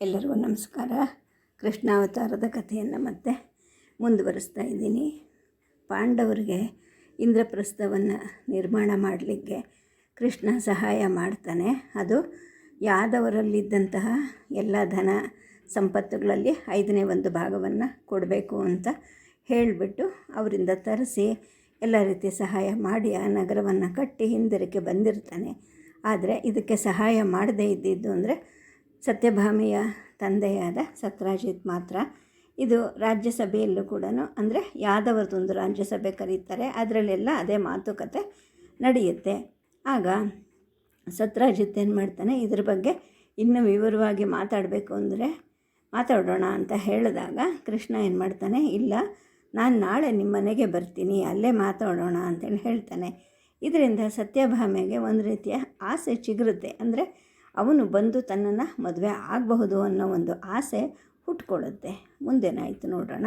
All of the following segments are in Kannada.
ಎಲ್ಲರಿಗೂ ನಮಸ್ಕಾರ. ಕೃಷ್ಣಾವತಾರದ ಕಥೆಯನ್ನು ಮತ್ತೆ ಮುಂದುವರಿಸ್ತಾ ಇದ್ದೀನಿ. ಪಾಂಡವರಿಗೆ ಇಂದ್ರಪ್ರಸ್ಥವನ್ನು ನಿರ್ಮಾಣ ಮಾಡಲಿಕ್ಕೆ ಕೃಷ್ಣ ಸಹಾಯ ಮಾಡ್ತಾನೆ. ಅದು ಯಾದವರಲ್ಲಿದ್ದಂತಹ ಎಲ್ಲ ಧನ ಸಂಪತ್ತುಗಳಲ್ಲಿ ಐದನೇ ಒಂದು ಭಾಗವನ್ನು ಕೊಡಬೇಕು ಅಂತ ಹೇಳಿಬಿಟ್ಟು ಅವರಿಂದ ತರಿಸಿ ಎಲ್ಲ ರೀತಿ ಸಹಾಯ ಮಾಡಿ ಆ ನಗರವನ್ನು ಕಟ್ಟಿ ಹಿಂದಿರಕ್ಕೆ ಬಂದಿರ್ತಾನೆ. ಆದರೆ ಇದಕ್ಕೆ ಸಹಾಯ ಮಾಡದೇ ಇದ್ದಿದ್ದು ಅಂದರೆ ಸತ್ಯಭಾಮೆಯ ತಂದೆಯಾದ ಸತ್ರಾಜಿತ್ ಮಾತ್ರ. ಇದು ರಾಜ್ಯಸಭೆಯಲ್ಲೂ ಕೂಡ ಅಂದರೆ ಯಾದವರದೊಂದು ರಾಜ್ಯಸಭೆ ಕರೀತಾರೆ, ಅದರಲ್ಲೆಲ್ಲ ಅದೇ ಮಾತುಕತೆ ನಡೆಯುತ್ತೆ. ಆಗ ಸತ್ರಾಜಿತ್ ಏನು ಮಾಡ್ತಾನೆ, ಇದ್ರ ಬಗ್ಗೆ ಇನ್ನೂ ವಿವರವಾಗಿ ಮಾತಾಡಬೇಕು ಅಂದರೆ, ಮಾತಾಡೋಣ ಅಂತ ಹೇಳಿದಾಗ ಕೃಷ್ಣ ಏನು ಮಾಡ್ತಾನೆ, ಇಲ್ಲ, ನಾನು ನಾಳೆ ನಿಮ್ಮ ಮನೆಗೆ ಬರ್ತೀನಿ, ಅಲ್ಲೇ ಮಾತಾಡೋಣ ಅಂತೇಳಿ ಹೇಳ್ತಾನೆ. ಇದರಿಂದ ಸತ್ಯಭಾಮೆಗೆ ಒಂದು ರೀತಿಯ ಆಸೆ ಚಿಗುರುತ್ತೆ. ಅಂದರೆ ಅವನು ಬಂದು ತನ್ನನ್ನು ಮದುವೆ ಆಗಬಹುದು ಅನ್ನೋ ಒಂದು ಆಸೆ ಹುಟ್ಕೊಳ್ಳುತ್ತೆ. ಮುಂದೇನಾಯಿತು ನೋಡೋಣ.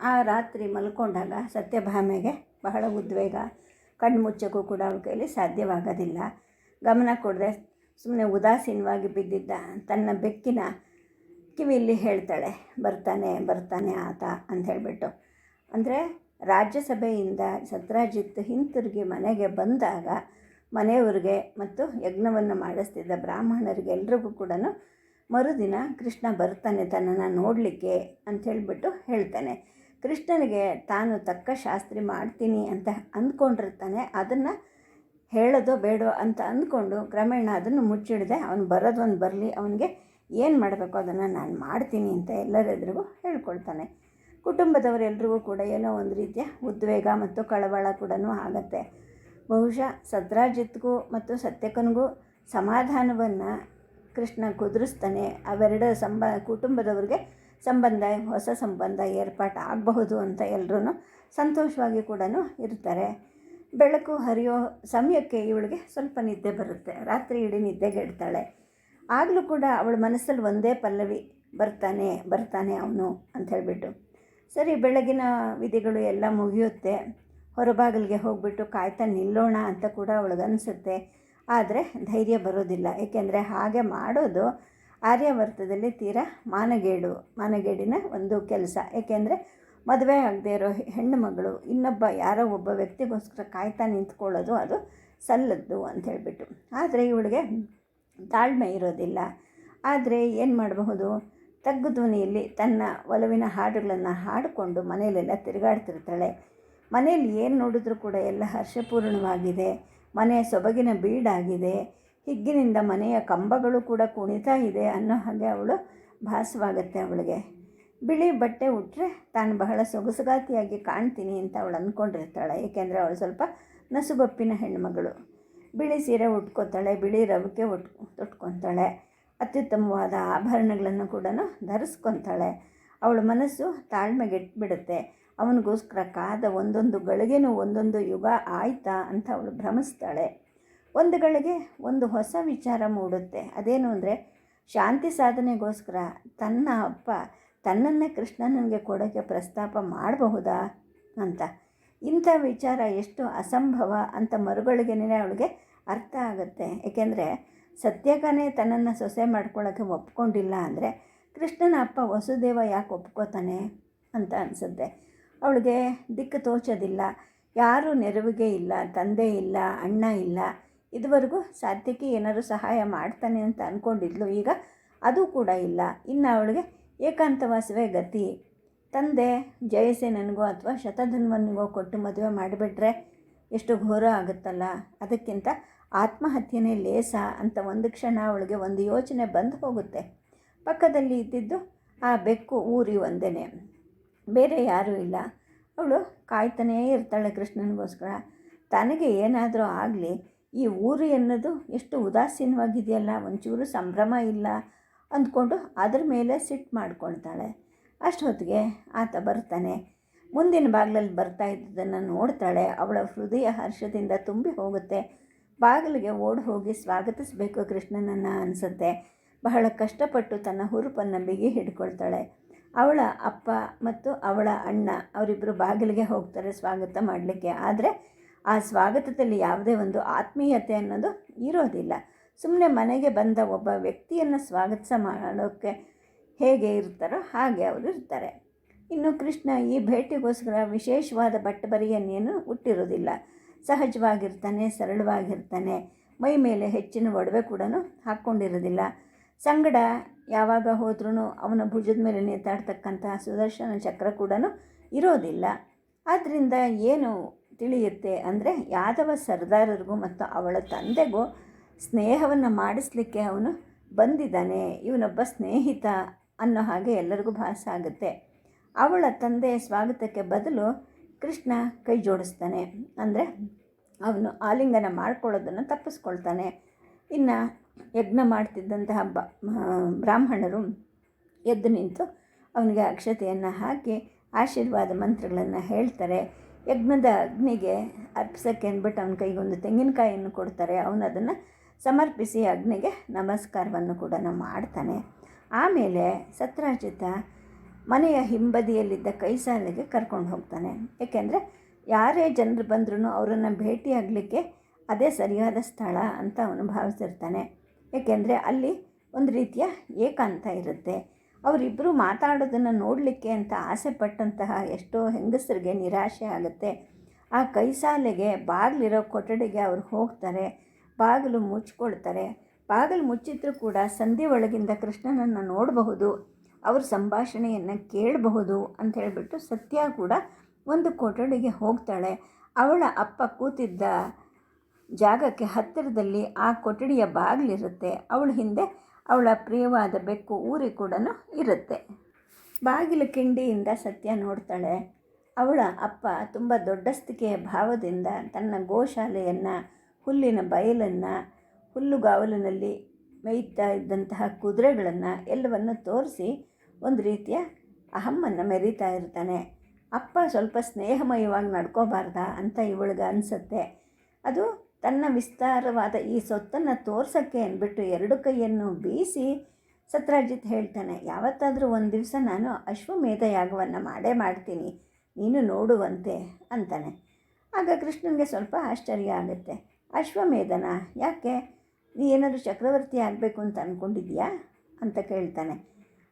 ಆ ರಾತ್ರಿ ಮಲ್ಕೊಂಡಾಗ ಸತ್ಯಭಾಮೆಗೆ ಬಹಳ ಉದ್ವೇಗ. ಕಣ್ಣು ಮುಚ್ಚಕ್ಕೂ ಕೂಡ ಅವಳ ಕೈಲಿ ಸಾಧ್ಯವಾಗೋದಿಲ್ಲ. ಗಮನ ಕೊಡದೆ ಸುಮ್ಮನೆ ಉದಾಸೀನವಾಗಿ ಬಿದ್ದಿದ್ದ ತನ್ನ ಬೆಕ್ಕಿನ ಕಿವಿಯಲ್ಲಿ ಹೇಳ್ತಾಳೆ, ಬರ್ತಾನೆ ಬರ್ತಾನೆ ಆತ ಅಂತ ಹೇಳಿಬಿಟ್ಟು. ಅಂದರೆ ರಾಜ್ಯಸಭೆಯಿಂದ ಸತ್ರಾಜಿತ್ ಹಿಂತಿರುಗಿ ಮನೆಗೆ ಬಂದಾಗ ಮನೆಯವ್ರಿಗೆ ಮತ್ತು ಯಜ್ಞವನ್ನು ಮಾಡಿಸ್ತಿದ್ದ ಬ್ರಾಹ್ಮಣರಿಗೆ ಎಲ್ರಿಗೂ ಕೂಡ ಮರುದಿನ ಕೃಷ್ಣ ಬರ್ತಾನೆ ತನ್ನನ್ನು ನೋಡಲಿಕ್ಕೆ ಅಂತ ಹೇಳಿಬಿಟ್ಟು ಹೇಳ್ತಾನೆ. ಕೃಷ್ಣನಿಗೆ, ತಾನು ತಕ್ಕ ಶಾಸ್ತ್ರಿ ಮಾಡ್ತೀನಿ ಅಂತ ಅಂದ್ಕೊಂಡಿರ್ತಾನೆ. ಅದನ್ನು ಹೇಳೋದೋ ಬೇಡೋ ಅಂತ ಅಂದ್ಕೊಂಡು ಕ್ರಮೇಣ ಅದನ್ನು ಮುಚ್ಚಿಡದೆ. ಅವನು ಬರೋದೊಂದು ಬರಲಿ, ಅವನಿಗೆ ಏನು ಮಾಡಬೇಕು ಅದನ್ನು ನಾನು ಮಾಡ್ತೀನಿ ಅಂತ ಎಲ್ಲರೆದುರಿಗೂ ಹೇಳ್ಕೊಳ್ತಾನೆ. ಕುಟುಂಬದವರೆಲ್ಲರಿಗೂ ಕೂಡ ಏನೋ ಒಂದು ರೀತಿಯ ಉದ್ವೇಗ ಮತ್ತು ಕಳವಳ ಕೂಡ ಆಗುತ್ತೆ. ಬಹುಶಃ ಸದ್ರಾಜಿತ್ಗೂ ಮತ್ತು ಸತ್ಯಕನಿಗೂ ಸಮಾಧಾನವನ್ನು ಕೃಷ್ಣ ಕುದುರಿಸ್ತಾನೆ. ಅವೆರಡು ಸಂಬ, ಕುಟುಂಬದವ್ರಿಗೆ ಸಂಬಂಧ, ಹೊಸ ಸಂಬಂಧ ಏರ್ಪಾಟು ಆಗಬಹುದು ಅಂತ ಎಲ್ಲರೂ ಸಂತೋಷವಾಗಿ ಕೂಡ ಇರ್ತಾರೆ. ಬೆಳಕು ಹರಿಯೋ ಸಮಯಕ್ಕೆ ಇವಳಿಗೆ ಸ್ವಲ್ಪ ನಿದ್ದೆ ಬರುತ್ತೆ. ರಾತ್ರಿ ಇಡೀ ನಿದ್ದೆಗೆಡ್ತಾಳೆ ಆಗಲೂ ಕೂಡ ಅವಳ ಮನಸ್ಸಲ್ಲಿ ಒಂದೇ ಪಲ್ಲವಿ, ಬರ್ತಾನೆ ಬರ್ತಾನೆ ಅವನು ಅಂತ ಹೇಳಿಬಿಟ್ಟು ಸರಿ, ಬೆಳಗಿನ ವಿಧಿಗಳು ಎಲ್ಲ ಮುಗಿಯುತ್ತೆ. ಹೊರಬಾಗಿಲಿಗೆ ಹೋಗಿಬಿಟ್ಟು ಕಾಯ್ತಾ ನಿಲ್ಲೋಣ ಅಂತ ಕೂಡ ಅವಳಿಗನ್ಸುತ್ತೆ. ಆದರೆ ಧೈರ್ಯ ಬರೋದಿಲ್ಲ. ಏಕೆಂದರೆ ಹಾಗೆ ಮಾಡೋದು ಆರ್ಯವರ್ತದಲ್ಲಿ ತೀರಾ ಮಾನಗೇಡು, ಮಾನಗೇಡಿನ ಒಂದು ಕೆಲಸ. ಏಕೆಂದರೆ ಮದುವೆ ಆಗದೆ ಇರೋ ಹೆಣ್ಣು ಮಗಳು ಇನ್ನೊಬ್ಬ ಯಾರೋ ಒಬ್ಬ ವ್ಯಕ್ತಿಗೋಸ್ಕರ ಕಾಯ್ತಾ ನಿಂತ್ಕೊಳ್ಳೋದು ಅದು ಸಲ್ಲದ್ದು ಅಂತ ಹೇಳಿಬಿಟ್ಟು. ಆದರೆ ಇವಳಿಗೆ ತಾಳ್ಮೆ ಇರೋದಿಲ್ಲ. ಆದರೆ ಏನು ಮಾಡಬಹುದು? ತಗ್ಗು ಧ್ವನಿಯಲ್ಲಿ ತನ್ನ ಒಲವಿನ ಹಾಡುಗಳನ್ನು ಹಾಡಿಕೊಂಡು ಮನೆಯಲ್ಲೆಲ್ಲ ತಿರುಗಾಡ್ತಿರ್ತಾಳೆ. ಮನೆಯಲ್ಲಿ ಏನು ನೋಡಿದ್ರೂ ಕೂಡ ಎಲ್ಲ ಹರ್ಷಪೂರ್ಣವಾಗಿದೆ. ಮನೆ ಸೊಬಗಿನ ಬೀಡಾಗಿದೆ. ಹಿಗ್ಗಿನಿಂದ ಮನೆಯ ಕಂಬಗಳು ಕೂಡ ಕುಣಿತಾ ಇದೆ ಅನ್ನೋ ಹಾಗೆ ಅವಳು ಭಾಸವಾಗುತ್ತೆ ಅವಳಿಗೆ. ಬಿಳಿ ಬಟ್ಟೆ ಉಟ್ಟರೆ ತಾನು ಬಹಳ ಸೊಗಸುಗಾತಿಯಾಗಿ ಕಾಣ್ತೀನಿ ಅಂತ ಅವಳು ಅಂದ್ಕೊಂಡಿರ್ತಾಳೆ ಏಕೆಂದರೆ ಅವಳು ಸ್ವಲ್ಪ ನಸುಗೊಪ್ಪಿನ ಹೆಣ್ಮಗಳು. ಬಿಳಿ ಸೀರೆ ಉಟ್ಕೋತಾಳೆ, ಬಿಳಿ ರವಿಕೆ ಉಟ್, ಉಟ್ಕೊತಾಳೆ. ಅತ್ಯುತ್ತಮವಾದ ಆಭರಣಗಳನ್ನು ಕೂಡ ಧರಿಸ್ಕೊತಾಳೆ. ಅವಳ ಮನಸ್ಸು ತಾಳ್ಮೆಗೆಟ್ಬಿಡುತ್ತೆ. ಅವನಿಗೋಸ್ಕರ ಕಾದ ಒಂದೊಂದು ಗಳಿಗೆನೂ ಒಂದೊಂದು ಯುಗ ಆಯ್ತಾ ಅಂತ ಅವಳು ಭ್ರಮಿಸ್ತಾಳೆ. ಒಂದು ಗಳಿಗೆ ಒಂದು ಹೊಸ ವಿಚಾರ ಮೂಡುತ್ತೆ. ಅದೇನು ಅಂದರೆ ಶಾಂತಿ ಸಾಧನೆಗೋಸ್ಕರ ತನ್ನ ಅಪ್ಪ ತನ್ನನ್ನೇ ಕೃಷ್ಣನಿಗೆ ಕೊಡೋಕ್ಕೆ ಪ್ರಸ್ತಾಪ ಮಾಡಬಹುದಾ ಅಂತ. ಇಂಥ ವಿಚಾರ ಎಷ್ಟು ಅಸಂಭವ ಅಂತ ಮರುಗಳಿಗೆನೇ ಅವಳಿಗೆ ಅರ್ಥ ಆಗುತ್ತೆ. ಏಕೆಂದರೆ ಸತ್ಯಕನೇ ತನ್ನನ್ನು ಸೊಸೆ ಮಾಡ್ಕೊಳ್ಳೋಕ್ಕೆ ಒಪ್ಕೊಂಡಿಲ್ಲ ಅಂದರೆ ಕೃಷ್ಣನ ಅಪ್ಪ ವಸುದೇವ ಯಾಕೆ ಒಪ್ಕೋತಾನೆ ಅಂತ ಅನಿಸುತ್ತೆ. ಅವಳಿಗೆ ದಿಕ್ಕು ತೋಚೋದಿಲ್ಲ. ಯಾರೂ ನೆರವಿಗೆ ಇಲ್ಲ, ತಂದೆ ಇಲ್ಲ, ಅಣ್ಣ ಇಲ್ಲ. ಇದುವರೆಗೂ ಸಾಧ್ಯಕ್ಕೆ ಏನಾದರೂ ಸಹಾಯ ಮಾಡ್ತಾನೆ ಅಂತ ಅಂದ್ಕೊಂಡಿದ್ಲು ಈಗ ಅದು ಕೂಡ ಇಲ್ಲ. ಇನ್ನು ಅವಳಿಗೆ ಏಕಾಂತವಾಸವೇ ಗತಿ. ತಂದೆ ಜಯಸೇನನಿಗೋ ಅಥವಾ ಶತಧನ್ವನಿಗೋ ಕೊಟ್ಟು ಮದುವೆ ಮಾಡಿಬಿಟ್ರೆ ಎಷ್ಟು ಘೋರ ಆಗುತ್ತಲ್ಲ? ಅದಕ್ಕಿಂತ ಆತ್ಮಹತ್ಯೆನೇ ಲೇಸ ಅಂತ ಒಂದು ಕ್ಷಣ ಅವಳಿಗೆ ಒಂದು ಯೋಚನೆ ಬಂದು ಹೋಗುತ್ತೆ. ಪಕ್ಕದಲ್ಲಿ ಇದ್ದಿದ್ದು ಆ ಬೆಕ್ಕು ಊರಿ ಒಂದೇ ಬೇರೆ ಯಾರೂ ಇಲ್ಲ. ಅವಳು ಕಾಯ್ತಾನೇ ಇರ್ತಾಳೆ ಕೃಷ್ಣನಿಗೋಸ್ಕರ. ತನಗೆ ಏನಾದರೂ ಆಗಲಿ, ಈ ಊರು ಎನ್ನೋದು ಎಷ್ಟು ಉದಾಸೀನವಾಗಿದೆಯಲ್ಲ, ಒಂಚೂರು ಸಂಭ್ರಮ ಇಲ್ಲ ಅಂದ್ಕೊಂಡು ಅದ್ರ ಮೇಲೆ ಸಿಟ್ಟು ಮಾಡ್ಕೊಳ್ತಾಳೆ. ಅಷ್ಟೊತ್ತಿಗೆ ಆತ ಬರ್ತಾನೆ. ಮುಂದಿನ ಬಾಗಿಲಲ್ಲಿ ಬರ್ತಾ ಇದ್ದದನ್ನು ನೋಡ್ತಾಳೆ. ಅವಳ ಹೃದಯ ಹರ್ಷದಿಂದ ತುಂಬಿ ಹೋಗುತ್ತೆ. ಬಾಗಿಲಿಗೆ ಓಡಿ ಹೋಗಿ ಸ್ವಾಗತಿಸಬೇಕು ಕೃಷ್ಣನನ್ನು ಅನಿಸುತ್ತೆ. ಬಹಳ ಕಷ್ಟಪಟ್ಟು ತನ್ನ ಹುರುಪನ್ನು ಬಿಗಿ ಹಿಡ್ಕೊಳ್ತಾಳೆ. ಅವಳ ಅಪ್ಪ ಮತ್ತು ಅವಳ ಅಣ್ಣ ಅವರಿಬ್ಬರು ಬಾಗಿಲಿಗೆ ಹೋಗ್ತಾರೆ ಸ್ವಾಗತ ಮಾಡಲಿಕ್ಕೆ. ಆದರೆ ಆ ಸ್ವಾಗತದಲ್ಲಿ ಯಾವುದೇ ಒಂದು ಆತ್ಮೀಯತೆ ಅನ್ನೋದು ಇರೋದಿಲ್ಲ. ಸುಮ್ಮನೆ ಮನೆಗೆ ಬಂದ ಒಬ್ಬ ವ್ಯಕ್ತಿಯನ್ನು ಸ್ವಾಗತ ಮಾಡೋಕ್ಕೆ ಹೇಗೆ ಇರ್ತಾರೋ ಹಾಗೆ ಅವರು ಇರ್ತಾರೆ. ಇನ್ನು ಕೃಷ್ಣ ಈ ಭೇಟಿಗೋಸ್ಕರ ವಿಶೇಷವಾದ ಬಟ್ಟಬರಿಯನ್ನೇನು ಹುಟ್ಟಿರೋದಿಲ್ಲ ಸಹಜವಾಗಿರ್ತಾನೆ, ಸರಳವಾಗಿರ್ತಾನೆ. ಮೈ ಮೇಲೆ ಹೆಚ್ಚಿನ ಒಡವೆ ಕೂಡ ಹಾಕ್ಕೊಂಡಿರೋದಿಲ್ಲ ಸಂಗಡ ಯಾವಾಗ ಹೋದ್ರೂ ಅವನ ಭುಜದ ಮೇಲೆ ನೇತಾಡ್ತಕ್ಕಂತಹ ಸುದರ್ಶನ ಚಕ್ರ ಕೂಡ ಇರೋದಿಲ್ಲ. ಆದ್ದರಿಂದ ಏನು ತಿಳಿಯುತ್ತೆ ಅಂದರೆ ಯಾದವ ಸರ್ದಾರರಿಗೂ ಮತ್ತು ಅವಳ ತಂದೆಗೂ ಸ್ನೇಹವನ್ನು ಮಾಡಿಸ್ಲಿಕ್ಕೆ ಅವನು ಬಂದಿದ್ದಾನೆ. ಇವನೊಬ್ಬ ಸ್ನೇಹಿತ ಅನ್ನೋ ಹಾಗೆ ಎಲ್ಲರಿಗೂ ಭಾಸ ಆಗುತ್ತೆ. ಅವಳ ತಂದೆ ಸ್ವಾಗತಕ್ಕೆ ಬದಲು ಕೃಷ್ಣ ಕೈ ಜೋಡಿಸ್ತಾನೆ. ಅಂದರೆ ಅವನು ಆಲಿಂಗನ ಮಾಡ್ಕೊಳ್ಳೋದನ್ನು ತಪ್ಪಿಸ್ಕೊಳ್ತಾನೆ. ಇನ್ನು ಯಜ್ಞ ಮಾಡ್ತಿದ್ದಂತಹ ಬ ಬ್ರಾಹ್ಮಣರು ಎದ್ದು ನಿಂತು ಅವನಿಗೆ ಅಕ್ಷತೆಯನ್ನು ಹಾಕಿ ಆಶೀರ್ವಾದ ಮಂತ್ರಗಳನ್ನು ಹೇಳ್ತಾರೆ. ಯಜ್ಞದ ಅಗ್ನಿಗೆ ಅರ್ಪಿಸೋಕ್ಕೆ ಅಂದ್ಬಿಟ್ಟು ಅವನ ಕೈಗೊಂದು ತೆಂಗಿನಕಾಯಿಯನ್ನು ಕೊಡ್ತಾರೆ. ಅವನು ಅದನ್ನು ಸಮರ್ಪಿಸಿ ಅಗ್ನಿಗೆ ನಮಸ್ಕಾರವನ್ನು ಕೂಡ ಮಾಡ್ತಾನೆ. ಆಮೇಲೆ ಸತ್ರಾಜಿತ ಮನೆಯ ಹಿಂಬದಿಯಲ್ಲಿದ್ದ ಕೈಸಾಲೆಗೆ ಕರ್ಕೊಂಡು ಹೋಗ್ತಾನೆ. ಏಕೆಂದರೆ ಯಾರೇ ಜನರು ಬಂದ್ರೂ ಅವರನ್ನು ಭೇಟಿಯಾಗಲಿಕ್ಕೆ ಅದೇ ಸರಿಯಾದ ಸ್ಥಳ ಅಂತ ಅವನು ಭಾವಿಸಿರ್ತಾನೆ. ಏಕೆಂದರೆ ಅಲ್ಲಿ ಒಂದು ರೀತಿಯ ಏಕಾಂತ ಇರುತ್ತೆ. ಅವರಿಬ್ಬರು ಮಾತಾಡೋದನ್ನು ನೋಡಲಿಕ್ಕೆ ಅಂತ ಆಸೆ ಪಟ್ಟಂತಹ ಎಷ್ಟೋ ಹೆಂಗಸರಿಗೆ ನಿರಾಶೆ ಆಗುತ್ತೆ. ಆ ಕೈಸಾಲೆಗೆ ಬಾಗಿಲಿರೋ ಕೊಠಡಿಗೆ ಅವರು ಹೋಗ್ತಾರೆ, ಬಾಗಿಲು ಮುಚ್ಕೊಳ್ತಾರೆ. ಬಾಗಿಲು ಮುಚ್ಚಿದ್ರೂ ಕೂಡ ಸಂಧಿ ಒಳಗಿಂದ ಕೃಷ್ಣನನ್ನು ನೋಡಬಹುದು, ಅವ್ರ ಸಂಭಾಷಣೆಯನ್ನು ಕೇಳಬಹುದು ಅಂತ ಹೇಳಿಬಿಟ್ಟು ಸತ್ಯ ಕೂಡ ಒಂದು ಕೊಠಡಿಗೆ ಹೋಗ್ತಾಳೆ. ಅವಳ ಅಪ್ಪ ಕೂತಿದ್ದ ಜಾಗಕ್ಕೆ ಹತ್ತಿರದಲ್ಲಿ ಆ ಕೊಠಡಿಯ ಬಾಗಿಲಿರುತ್ತೆ. ಅವಳ ಹಿಂದೆ ಅವಳ ಪ್ರಿಯವಾದ ಬೆಕ್ಕು ಊರಿ ಕೂಡ ಇರುತ್ತೆ. ಬಾಗಿಲು ಕಿಂಡಿಯಿಂದ ಸತ್ಯ ನೋಡ್ತಾಳೆ. ಅವಳ ಅಪ್ಪ ತುಂಬ ದೊಡ್ಡಸ್ತಿಕೆಯ ಭಾವದಿಂದ ತನ್ನ ಗೋಶಾಲೆಯನ್ನು, ಹುಲ್ಲಿನ ಬಯಲನ್ನು, ಹುಲ್ಲುಗಾವಲಿನಲ್ಲಿ ಮೇಯ್ತಾ ಇದ್ದಂತಹ ಕುದುರೆಗಳನ್ನು ಎಲ್ಲವನ್ನು ತೋರಿಸಿ ಒಂದು ರೀತಿಯ ಅಹಮ್ಮನ್ನು ಮೆರೀತಾ ಇರ್ತಾನೆ. ಅಪ್ಪ ಸ್ವಲ್ಪ ಸ್ನೇಹಮಯವಾಗಿ ನಡ್ಕೋಬಾರ್ದಾ ಅಂತ ಇವಳಿಗೆ ಅನಿಸುತ್ತೆ. ಅದು ತನ್ನ ವಿಸ್ತಾರವಾದ ಈ ಸೊತ್ತನ್ನು ತೋರ್ಸೋಕ್ಕೆ ಅಂದ್ಬಿಟ್ಟು ಎರಡು ಕೈಯನ್ನು ಬೀಸಿ ಸತ್ರಾಜಿತ್ ಹೇಳ್ತಾನೆ, ಯಾವತ್ತಾದರೂ ಒಂದು ದಿವಸ ನಾನು ಅಶ್ವಮೇಧ ಯಾಗವನ್ನು ಮಾಡೇ ಮಾಡ್ತೀನಿ, ನೀನು ನೋಡುವಂತೆ ಅಂತಾನೆ. ಆಗ ಕೃಷ್ಣನಿಗೆ ಸ್ವಲ್ಪ ಆಶ್ಚರ್ಯ ಆಗುತ್ತೆ, ಅಶ್ವಮೇಧನ, ಯಾಕೆ? ನೀ ಏನಾದರೂ ಚಕ್ರವರ್ತಿ ಆಗಬೇಕು ಅಂತ ಅಂದ್ಕೊಂಡಿದ್ಯಾ ಅಂತ ಕೇಳ್ತಾನೆ.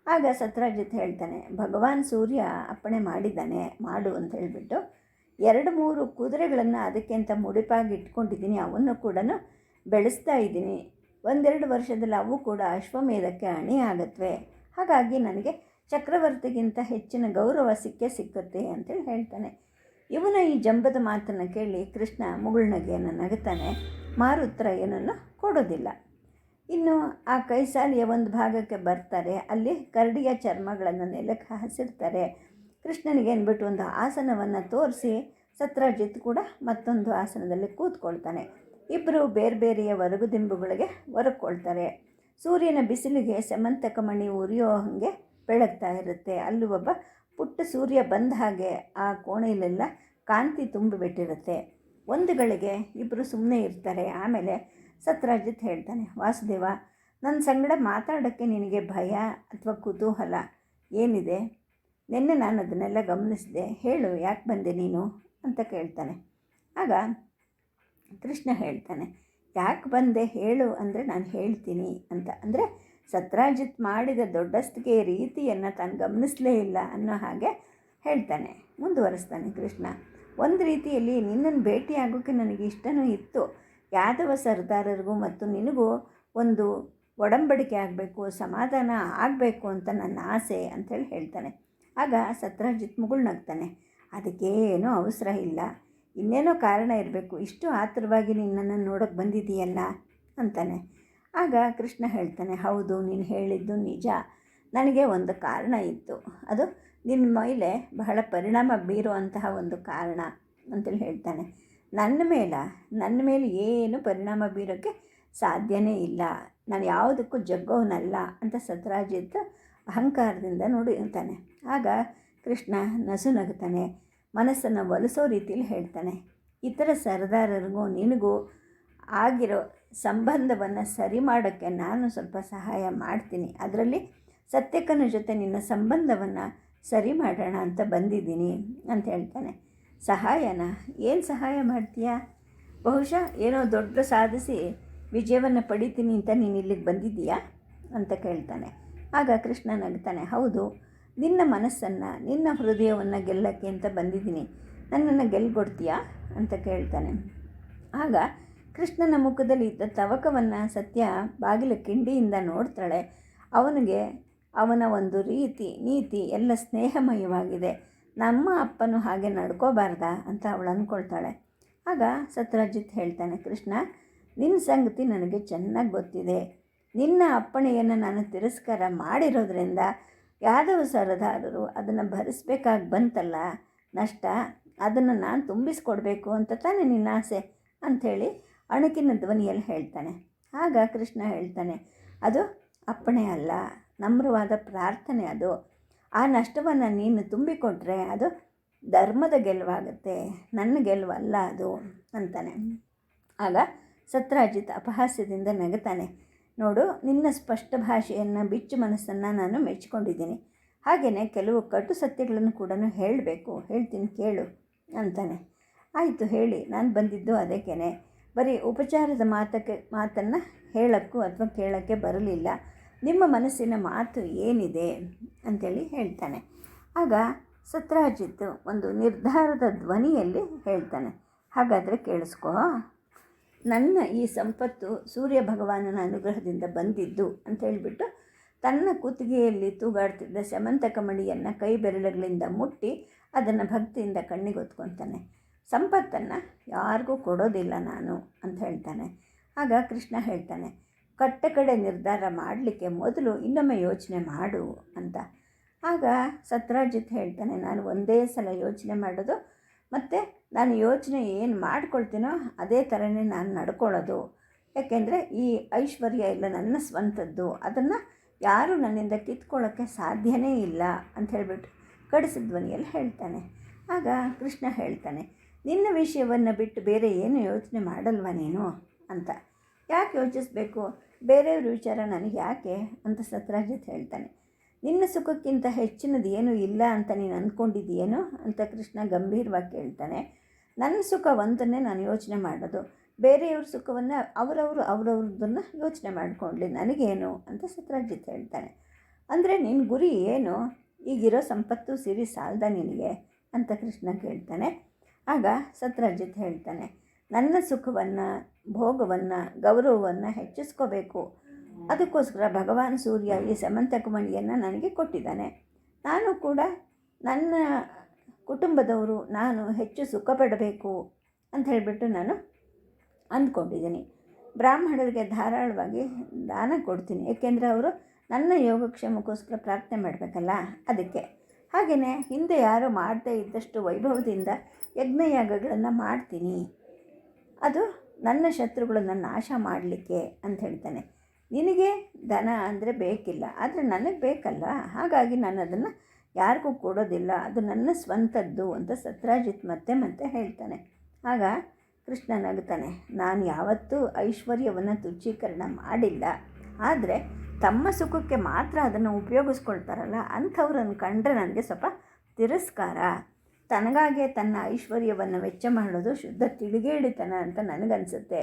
ಆಗ ಸತ್ರಾಜಿತ್ ಹೇಳ್ತಾನೆ, ಭಗವಾನ್ ಸೂರ್ಯ ಅಪ್ಪಣೆ ಮಾಡಿದ್ದಾನೆ, ಮಾಡು ಅಂತ ಹೇಳಿಬಿಟ್ಟು ಎರಡು ಮೂರು ಕುದುರೆಗಳನ್ನು ಅದಕ್ಕಿಂತ ಮುಡಿಪಾಗಿ ಇಟ್ಕೊಂಡಿದ್ದೀನಿ, ಅವನ್ನು ಕೂಡ ಬೆಳೆಸ್ತಾ ಇದ್ದೀನಿ. ಒಂದೆರಡು ವರ್ಷದಲ್ಲಿ ಅವು ಕೂಡ ಅಶ್ವಮೇಧಕ್ಕೆ ಅಣಿ ಆಗತ್ವೆ ಹಾಗಾಗಿ ನನಗೆ ಚಕ್ರವರ್ತಿಗಿಂತ ಹೆಚ್ಚಿನ ಗೌರವ ಸಿಕ್ಕೇ ಸಿಕ್ಕುತ್ತೆ ಅಂತೇಳಿ ಹೇಳ್ತಾನೆ. ಇವನ ಈ ಜಂಬದ ಮಾತನ್ನು ಕೇಳಿ ಕೃಷ್ಣ ಮುಗುಳ್ನಗೆಯನ್ನು ನಗುತ್ತಾನೆ, ಮಾರುತ್ರ ಏನನ್ನು ಕೊಡೋದಿಲ್ಲ. ಇನ್ನು ಆ ಕೈಸಾಲಿಯ ಒಂದು ಭಾಗಕ್ಕೆ ಬರ್ತಾರೆ, ಅಲ್ಲಿ ಕರಡಿಯ ಚರ್ಮಗಳನ್ನು ನೆಲಕ್ಕೆ ಹಸಿರ್ತಾರೆ. ಕೃಷ್ಣನಿಗೆ ಅಂದ್ಬಿಟ್ಟು ಒಂದು ಆಸನವನ್ನು ತೋರಿಸಿ ಸತ್ರಾಜಿತ್ ಕೂಡ ಮತ್ತೊಂದು ಆಸನದಲ್ಲಿ ಕೂತ್ಕೊಳ್ತಾನೆ. ಇಬ್ಬರು ಬೇರೆ ಬೇರೆಯ ಹೊರಗುದಿಂಬುಗಳಿಗೆ ಹೊರಕೊಳ್ತಾರೆ. ಸೂರ್ಯನ ಬಿಸಿಲಿಗೆ ಸಮಂತಕ ಮಣಿ ಉರಿಯೋ ಹಾಗೆ ಬೆಳಗ್ತಾ ಇರುತ್ತೆ. ಅಲ್ಲಿ ಒಬ್ಬ ಪುಟ್ಟ ಸೂರ್ಯ ಬಂದ ಹಾಗೆ ಆ ಕೋಣೆಯಲ್ಲೆಲ್ಲ ಕಾಂತಿ ತುಂಬಿಬಿಟ್ಟಿರುತ್ತೆ. ಒಂದು ಗಳಿಗೆ ಇಬ್ಬರು ಸುಮ್ಮನೆ ಇರ್ತಾರೆ. ಆಮೇಲೆ ಸತ್ರಾಜಿತ್ ಹೇಳ್ತಾನೆ, ವಾಸುದೇವ ನನ್ನ ಸಂಗಡ ಮಾತಾಡೋಕ್ಕೆ ನಿನಗೆ ಭಯ ಅಥವಾ ಕುತೂಹಲ? ಏನಿದೆ? ನಿನ್ನೆ ನಾನು ಅದನ್ನೆಲ್ಲ ಗಮನಿಸಿದೆ, ಹೇಳು, ಯಾಕೆ ಬಂದೆ ನೀನು? ಅಂತ ಕೇಳ್ತಾನೆ. ಆಗ ಕೃಷ್ಣ ಹೇಳ್ತಾನೆ, ಯಾಕೆ ಬಂದೆ ಹೇಳು, ಅಂದರೆ ನಾನು ಹೇಳ್ತೀನಿ ಅಂತ. ಅಂದರೆ ಸತ್ರಾಜಿತ್ ಮಾಡಿದ ದೊಡ್ಡಸ್ತಿಗೆ ರೀತಿಯನ್ನು ತಾನು ಗಮನಿಸಲೇ ಇಲ್ಲ ಅನ್ನೋ ಹಾಗೆ ಹೇಳ್ತಾನೆ, ಮುಂದುವರಿಸ್ತಾನೆ ಕೃಷ್ಣ. ಒಂದು ರೀತಿಯಲ್ಲಿ ನಿನ್ನನ್ನು ಭೇಟಿಯಾಗೋಕ್ಕೆ ನನಗೆ ಇಷ್ಟನೂ ಇತ್ತು. ಯಾದವ ಸರ್ದಾರರಿಗೂ ಮತ್ತು ನಿನಗೂ ಒಂದು ಒಡಂಬಡಿಕೆ ಆಗಬೇಕು, ಸಮಾಧಾನ ಆಗಬೇಕು ಅಂತ ನನ್ನ ಆಸೆ ಅಂಥೇಳಿ ಹೇಳ್ತಾನೆ. ಆಗ ಸತ್ರಾಜಿತ್ ಮುಗುಳ್ನಗ್ತಾನೆ ಅದಕ್ಕೇನೂ ಅವಸರ ಇಲ್ಲ. ಇನ್ನೇನೋ ಕಾರಣ ಇರಬೇಕು. ಇಷ್ಟು ಆತುರವಾಗಿ ನಿನ್ನನ್ನು ನೋಡೋಕೆ ಬಂದಿದೆಯಲ್ಲ ಅಂತಾನೆ. ಆಗ ಕೃಷ್ಣ ಹೇಳ್ತಾನೆ, ಹೌದು, ನೀನು ಹೇಳಿದ್ದು ನಿಜ. ನನಗೆ ಒಂದು ಕಾರಣ ಇತ್ತು. ಅದು ನಿನ್ನ ಮೇಲೆ ಬಹಳ ಪರಿಣಾಮ ಬೀರುವಂತಹ ಒಂದು ಕಾರಣ, ಅಂತೇಳಿ ಹೇಳ್ತಾನೆ. ನನ್ನ ಮೇಲೆ ನನ್ನ ಮೇಲೆ ಏನು ಪರಿಣಾಮ ಬೀರೋಕ್ಕೆ ಸಾಧ್ಯನೇ ಇಲ್ಲ. ನಾನು ಯಾವುದಕ್ಕೂ ಜಗ್ಗೋವನಲ್ಲ, ಅಂತ ಸತ್ರಾಜಿತ್ ಅಹಂಕಾರದಿಂದ ನೋಡಿ ಅಂತಾನೆ. ಆಗ ಕೃಷ್ಣ ನಸು ನಗುತ್ತಾನೆ. ಮನಸ್ಸನ್ನು ಒಲಿಸೋ ರೀತಿಯಲ್ಲಿ ಹೇಳ್ತಾನೆ. ಇತರ ಸರದಾರರಿಗೂ ನಿನಗೂ ಆಗಿರೋ ಸಂಬಂಧವನ್ನು ಸರಿ ಮಾಡೋಕ್ಕೆ ನಾನು ಸ್ವಲ್ಪ ಸಹಾಯ ಮಾಡ್ತೀನಿ. ಅದರಲ್ಲಿ ಸತ್ಯಕ್ಕನ ಜೊತೆ ನಿನ್ನ ಸಂಬಂಧವನ್ನು ಸರಿ ಮಾಡೋಣ ಅಂತ ಬಂದಿದ್ದೀನಿ ಅಂತ ಹೇಳ್ತಾನೆ. ಸಹಾಯನ? ಏನು ಸಹಾಯ ಮಾಡ್ತೀಯಾ? ಬಹುಶಃ ಏನೋ ದೊಡ್ಡ ಸಾಧಿಸಿ ವಿಜಯವನ್ನು ಪಡಿತೀನಿ ಅಂತ ನೀನು ಇಲ್ಲಿಗೆ ಬಂದಿದ್ದೀಯಾ? ಅಂತ ಕೇಳ್ತಾನೆ. ಆಗ ಕೃಷ್ಣ ನಗ್ತಾನೆ ಹೌದು, ನಿನ್ನ ಮನಸ್ಸನ್ನು, ನಿನ್ನ ಹೃದಯವನ್ನು ಗೆಲ್ಲಕ್ಕೆ ಅಂತ ಬಂದಿದ್ದೀನಿ. ನನ್ನನ್ನು ಗೆಲ್ಕೊಡ್ತೀಯಾ ಅಂತ ಕೇಳ್ತಾನೆ. ಆಗ ಕೃಷ್ಣನ ಮುಖದಲ್ಲಿ ಇದ್ದ ತವಕವನ್ನು ಸತ್ಯ ಬಾಗಿಲ ಕಿಂಡಿಯಿಂದ ನೋಡ್ತಾಳೆ. ಅವನಿಗೆ, ಅವನ ಒಂದು ರೀತಿ, ನೀತಿ ಎಲ್ಲ ಸ್ನೇಹಮಯವಾಗಿದೆ. ನಮ್ಮ ಅಪ್ಪನು ಹಾಗೆ ನಡ್ಕೋಬಾರ್ದ? ಅಂತ ಅವಳು ಅಂದ್ಕೊಳ್ತಾಳೆ ಆಗ ಸತ್ಯರಾಜಿತ್ ಹೇಳ್ತಾನೆ, ಕೃಷ್ಣ ನಿನ್ನ ಸಂಗತಿ ನನಗೆ ಚೆನ್ನಾಗಿ ಗೊತ್ತಿದೆ. ನಿನ್ನ ಅಪ್ಪಣೆಯನ್ನು ನಾನು ತಿರಸ್ಕಾರ ಮಾಡಿರೋದ್ರಿಂದ ಯಾದವ ಸರದಾರರು ಅದನ್ನು ಭರಿಸ್ಬೇಕಾಗಿ ಬಂತಲ್ಲ, ನಷ್ಟ? ಅದನ್ನು ನಾನು ತುಂಬಿಸ್ಕೊಡ್ಬೇಕು ಅಂತ ತಾನೇ ನಿನ್ನ ಆಸೆ ಅಂಥೇಳಿ ಅಣಕಿನ ಧ್ವನಿಯಲ್ಲಿ ಹೇಳ್ತಾನೆ. ಆಗ ಕೃಷ್ಣ ಹೇಳ್ತಾನೆ, ಅದು ಅಪ್ಪಣೆ ಅಲ್ಲ, ನಮ್ರವಾದ ಪ್ರಾರ್ಥನೆ ಅದು. ಆ ನಷ್ಟವನ್ನು ನೀನು ತುಂಬಿಕೊಟ್ರೆ ಅದು ಧರ್ಮದ ಗೆಲುವಾಗುತ್ತೆ, ನನ್ನ ಗೆಲುವಲ್ಲ ಅದು, ಅಂತಾನೆ. ಆಗ ಸತ್ರಾಜಿತ್ ಅಪಹಾಸ್ಯದಿಂದ ನಗುತ್ತಾನೆ ನೋಡು, ನಿನ್ನ ಸ್ಪಷ್ಟ ಭಾಷೆಯನ್ನು, ಬಿಚ್ಚು ಮನಸ್ಸನ್ನು ನಾನು ಮೆಚ್ಚಿಕೊಂಡಿದ್ದೀನಿ. ಹಾಗೆಯೇ ಕೆಲವು ಕಟು ಸತ್ಯಗಳನ್ನು ಕೂಡ ಹೇಳಬೇಕು. ಹೇಳ್ತೀನಿ, ಕೇಳು ಅಂತಾನೆ. ಆಯಿತು, ಹೇಳಿ. ನಾನು ಬಂದಿದ್ದು ಅದಕ್ಕೇ ಬರೀ ಉಪಚಾರದ ಮಾತಕ್ಕೆ, ಮಾತನ್ನು ಹೇಳೋಕ್ಕೂ ಅಥವಾ ಕೇಳೋಕ್ಕೆ ಬರಲಿಲ್ಲ. ನಿಮ್ಮ ಮನಸ್ಸಿನ ಮಾತು ಏನಿದೆ ಅಂಥೇಳಿ ಹೇಳ್ತಾನೆ. ಆಗ ಸತ್ರಾಜಿತ್ ಒಂದು ನಿರ್ಧಾರದ ಧ್ವನಿಯಲ್ಲಿ ಹೇಳ್ತಾನೆ. ಹಾಗಾದರೆ ಕೇಳಿಸ್ಕೋ. ನನ್ನ ಈ ಸಂಪತ್ತು ಸೂರ್ಯ ಭಗವಾನನ ಅನುಗ್ರಹದಿಂದ ಬಂದಿದ್ದು ಅಂತ ಹೇಳಿಬಿಟ್ಟು ತನ್ನ ಕುತ್ತಿಗೆಯಲ್ಲಿ ತೂಗಾಡ್ತಿದ್ದ ಶಮಂತಕ ಮಣಿಯನ್ನು ಕೈ ಬೆರಳುಗಳಿಂದ ಮುಟ್ಟಿ ಅದನ್ನು ಭಕ್ತಿಯಿಂದ ಕಣ್ಣಿಗೆ ಹೊತ್ಕೊತಾನೆ. ಸಂಪತ್ತನ್ನು ಯಾರಿಗೂ ಕೊಡೋದಿಲ್ಲ ನಾನು ಅಂತ ಹೇಳ್ತಾನೆ. ಆಗ ಕೃಷ್ಣ ಹೇಳ್ತಾನೆ ಕಟ್ಟ ಕಡೆ ನಿರ್ಧಾರ ಮಾಡಲಿಕ್ಕೆ ಮೊದಲು ಇನ್ನೊಮ್ಮೆ ಯೋಚನೆ ಮಾಡು ಅಂತ. ಆಗ ಸತ್ರಾಜಿತ್ ಹೇಳ್ತಾನೆ, ನಾನು ಒಂದೇ ಸಲ ಯೋಚನೆ ಮಾಡೋದು ಮತ್ತು ನಾನು ಯೋಚನೆ ಏನು ಮಾಡ್ಕೊಳ್ತೀನೋ ಅದೇ ಥರನೇ ನಾನು ನಡ್ಕೊಳ್ಳೋದು. ಯಾಕೆಂದರೆ ಈ ಐಶ್ವರ್ಯ ಎಲ್ಲ ನನ್ನ ಸ್ವಂತದ್ದು. ಅದನ್ನು ಯಾರೂ ನನ್ನಿಂದ ಕಿತ್ಕೊಳ್ಳೋಕ್ಕೆ ಸಾಧ್ಯನೇ ಇಲ್ಲ ಅಂತ ಹೇಳಿಬಿಟ್ಟು ಕಡಿಸಿದ ಧ್ವನಿಯಲ್ಲಿ ಹೇಳ್ತಾನೆ. ಆಗ ಕೃಷ್ಣ ಹೇಳ್ತಾನೆ, ನಿನ್ನ ವಿಷಯವನ್ನು ಬಿಟ್ಟು ಬೇರೆ ಏನು ಯೋಚನೆ ಮಾಡಲ್ವ ನೀನು? ಅಂತ. ಯಾಕೆ ಯೋಚಿಸ್ಬೇಕು? ಬೇರೆಯವ್ರ ವಿಚಾರ ನನಗೆ ಯಾಕೆ ಅಂತ ಸತ್ರಾಜಿತ್ ಹೇಳ್ತಾನೆ ನಿನ್ನ ಸುಖಕ್ಕಿಂತ ಹೆಚ್ಚಿನದು ಏನೂ ಇಲ್ಲ ಅಂತ ನೀನು ಅಂದ್ಕೊಂಡಿದ್ದೀಯೇನೋ ಅಂತ ಕೃಷ್ಣ ಗಂಭೀರವಾಗಿ ಕೇಳ್ತಾನೆ ನನ್ನ ಸುಖ ಒಂದನ್ನೇ ನಾನು ಯೋಚನೆ ಮಾಡೋದು. ಬೇರೆಯವ್ರ ಸುಖವನ್ನು ಅವರವರು ಅವರವ್ರದನ್ನು ಯೋಚನೆ ಮಾಡಿಕೊಂಡ್ಲಿ, ನನಗೇನು ಅಂತ ಸತ್ರಾಜಿತ್ ಹೇಳ್ತಾನೆ. ಅಂದರೆ ನಿನ್ನ ಗುರಿ ಏನು? ಈಗಿರೋ ಸಂಪತ್ತು ಸಿರಿ ಸಾಲದ ನಿನಗೆ ಅಂತ ಕೃಷ್ಣ ಕೇಳ್ತಾನೆ. ಆಗ ಸತ್ರಾಜಿತ್ ಹೇಳ್ತಾನೆ, ನನ್ನ ಸುಖವನ್ನು, ಭೋಗವನ್ನು, ಗೌರವವನ್ನು ಹೆಚ್ಚಿಸ್ಕೋಬೇಕು. ಅದಕ್ಕೋಸ್ಕರ ಭಗವಾನ್ ಸೂರ್ಯ ಈ ಸಮಂತಕಮಣಿಯನ್ನು ನನಗೆ ಕೊಟ್ಟಿದ್ದಾನೆ. ನಾನು ಕೂಡ ನನ್ನ ಕುಟುಂಬದವರು ನಾನು ಹೆಚ್ಚು ಸುಖ ಪಡಬೇಕು ಅಂತ ಹೇಳಿಬಿಟ್ಟು ನಾನು ಅಂದ್ಕೊಂಡಿದ್ದೀನಿ. ಬ್ರಾಹ್ಮಣರಿಗೆ ಧಾರಾಳವಾಗಿ ದಾನ ಕೊಡ್ತೀನಿ. ಏಕೆಂದರೆ ಅವರು ನನ್ನ ಯೋಗಕ್ಷೇಮಕ್ಕೋಸ್ಕರ ಪ್ರಾರ್ಥನೆ ಮಾಡಬೇಕಲ್ಲ ಅದಕ್ಕೆ. ಹಾಗೆಯೇ ಹಿಂದೆ ಯಾರು ಮಾಡದೇ ಇದ್ದಷ್ಟು ವೈಭವದಿಂದ ಯಜ್ಞಯಾಗಗಳನ್ನು ಮಾಡ್ತೀನಿ. ಅದು ನನ್ನ ಶತ್ರುಗಳನ್ನು ನಾಶ ಮಾಡಲಿಕ್ಕೆ ಅಂತ ಹೇಳ್ತಾನೆ. ನಿನಗೆ ದನ ಅಂದರೆ ಬೇಕಿಲ್ಲ, ಆದರೆ ನನಗೆ ಬೇಕಲ್ಲ, ಹಾಗಾಗಿ ನಾನು ಅದನ್ನು ಯಾರಿಗೂ ಕೊಡೋದಿಲ್ಲ, ಅದು ನನ್ನ ಸ್ವಂತದ್ದು ಅಂತ ಸತ್ರಾಜಿತ್ ಮತ್ತೆ ಮತ್ತೆ ಹೇಳ್ತಾನೆ. ಆಗ ಕೃಷ್ಣ ನಗ್ತಾನೆ, ನಾನು ಯಾವತ್ತೂ ಐಶ್ವರ್ಯವನ್ನು ತುಚ್ಛೀಕರಣ ಮಾಡಿಲ್ಲ, ಆದರೆ ತಮ್ಮ ಸುಖಕ್ಕೆ ಮಾತ್ರ ಅದನ್ನು ಉಪಯೋಗಿಸ್ಕೊಳ್ತಾರಲ್ಲ, ಅಂಥವ್ರನ್ನು ಕಂಡ್ರೆ ನನಗೆ ಸ್ವಲ್ಪ ತಿರಸ್ಕಾರ. ತನಗಾಗೆ ತನ್ನ ಐಶ್ವರ್ಯವನ್ನು ವೆಚ್ಚ ಮಾಡೋದು ಶುದ್ಧ ತಿಳಿಗೇಡಿತನ ಅಂತ ನನಗನ್ಸುತ್ತೆ.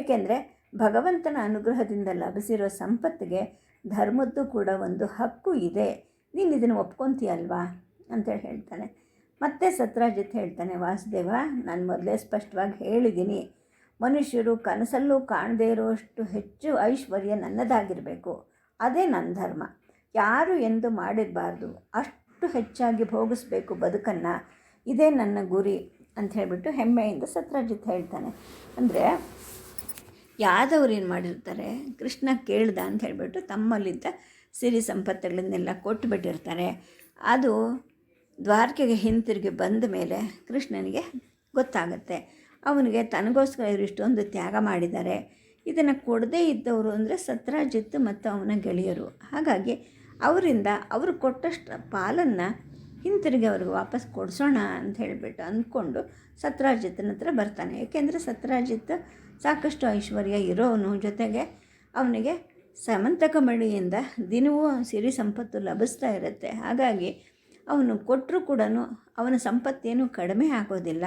ಏಕೆಂದರೆ ಭಗವಂತನ ಅನುಗ್ರಹದಿಂದ ಲಭಿಸಿರೋ ಸಂಪತ್ತಿಗೆ ಧರ್ಮದ್ದು ಕೂಡ ಒಂದು ಹಕ್ಕು ಇದೆ. ನೀನು ಇದನ್ನು ಒಪ್ಕೊತೀಯಲ್ವಾ? ಅಂತೇಳಿ ಹೇಳ್ತಾನೆ. ಮತ್ತೆ ಸತ್ರಾಜಿತ್ ಹೇಳ್ತಾನೆ, ವಾಸುದೇವ, ನಾನು ಮೊದಲೇ ಸ್ಪಷ್ಟವಾಗಿ ಹೇಳಿದ್ದೀನಿ ಮನುಷ್ಯರು ಕನಸಲ್ಲೂ ಕಾಣದೇ ಇರುವಷ್ಟು ಹೆಚ್ಚು ಐಶ್ವರ್ಯ ನನ್ನದಾಗಿರಬೇಕು. ಅದೇ ನನ್ನ ಧರ್ಮ. ಯಾರು ಎಂದು ಮಾಡಿರಬಾರ್ದು. ಅಷ್ಟು ಹೆಚ್ಚಾಗಿ ಭೋಗಿಸ್ಬೇಕು ಬದುಕನ್ನು. ಇದೇ ನನ್ನ ಗುರಿ. ಅಂತ ಹೇಳಿಬಿಟ್ಟು ಹೆಮ್ಮೆಯಿಂದ ಸತ್ರಾಜಿತ್ ಹೇಳ್ತಾನೆ. ಅಂದರೆ ಯಾದವ್ರು ಏನು ಮಾಡಿರ್ತಾರೆ? ಕೃಷ್ಣ ಕೇಳ್ದ ಅಂತ ಹೇಳಿಬಿಟ್ಟು ತಮ್ಮಲ್ಲಿದ್ದ ಸಿರಿ ಸಂಪತ್ತುಗಳನ್ನೆಲ್ಲ ಕೊಟ್ಟುಬಿಟ್ಟಿರ್ತಾರೆ ಅದು ದ್ವಾರಕೆಗೆ ಹಿಂತಿರುಗಿ ಬಂದ ಮೇಲೆ ಕೃಷ್ಣನಿಗೆ ಗೊತ್ತಾಗುತ್ತೆ. ಅವನಿಗೆ ತನಗೋಸ್ಕರ ಇವರು ಇಷ್ಟೊಂದು ತ್ಯಾಗ ಮಾಡಿದ್ದಾರೆ. ಇದನ್ನು ಕೊಡದೇ ಇದ್ದವರು ಅಂದರೆ ಸತ್ರಾಜಿತ್ ಮತ್ತು ಅವನ ಗೆಳೆಯರು. ಹಾಗಾಗಿ ಅವರಿಂದ ಅವರು ಕೊಟ್ಟಷ್ಟು ಪಾಲನ್ನು ಹಿಂತಿರುಗಿ ಅವ್ರಿಗೆ ವಾಪಸ್ ಕೊಡಿಸೋಣ ಅಂತ ಹೇಳಿಬಿಟ್ಟು ಅಂದ್ಕೊಂಡು ಸತ್ರಾಜಿತ್ನ ಹತ್ರ ಬರ್ತಾನೆ. ಏಕೆಂದರೆ ಸತ್ರಾಜಿತ್ ಸಾಕಷ್ಟು ಐಶ್ವರ್ಯ ಇರೋವನು ಜೊತೆಗೆ ಅವನಿಗೆ ಸಮಂತಕ ಮಳಿಯಿಂದ ದಿನವೂ ಸಿರಿ ಸಂಪತ್ತು ಲಭಿಸ್ತಾ ಇರುತ್ತೆ. ಹಾಗಾಗಿ ಅವನು ಕೊಟ್ಟರೂ ಕೂಡ ಅವನ ಸಂಪತ್ತೇನು ಕಡಿಮೆ ಆಗೋದಿಲ್ಲ.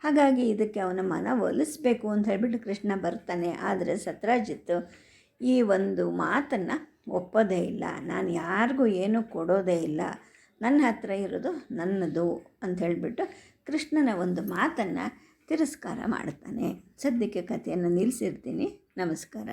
ಹಾಗಾಗಿ ಇದಕ್ಕೆ ಅವನ ಮನ ಒಲಿಸ್ಬೇಕು ಅಂತ ಹೇಳ್ಬಿಟ್ಟು ಕೃಷ್ಣ ಬರ್ತಾನೆ. ಆದರೆ ಸತ್ರಾಜಿತ್ತು ಈ ಒಂದು ಮಾತನ್ನು ಒಪ್ಪೋದೇ ಇಲ್ಲ. ನಾನು ಯಾರಿಗೂ ಏನೂ ಕೊಡೋದೇ ಇಲ್ಲ. ನನ್ನ ಹತ್ರ ಇರೋದು ನನ್ನದು ಅಂತ ಹೇಳಿಬಿಟ್ಟು ಕೃಷ್ಣನ ಒಂದು ಮಾತನ್ನು ತಿರಸ್ಕಾರ ಮಾಡ್ತಾನೆ ಸದ್ಯಕ್ಕೆ ಕಥೆಯನ್ನು ನಿಲ್ಲಿಸಿರ್ತೀನಿ. ನಮಸ್ಕಾರ.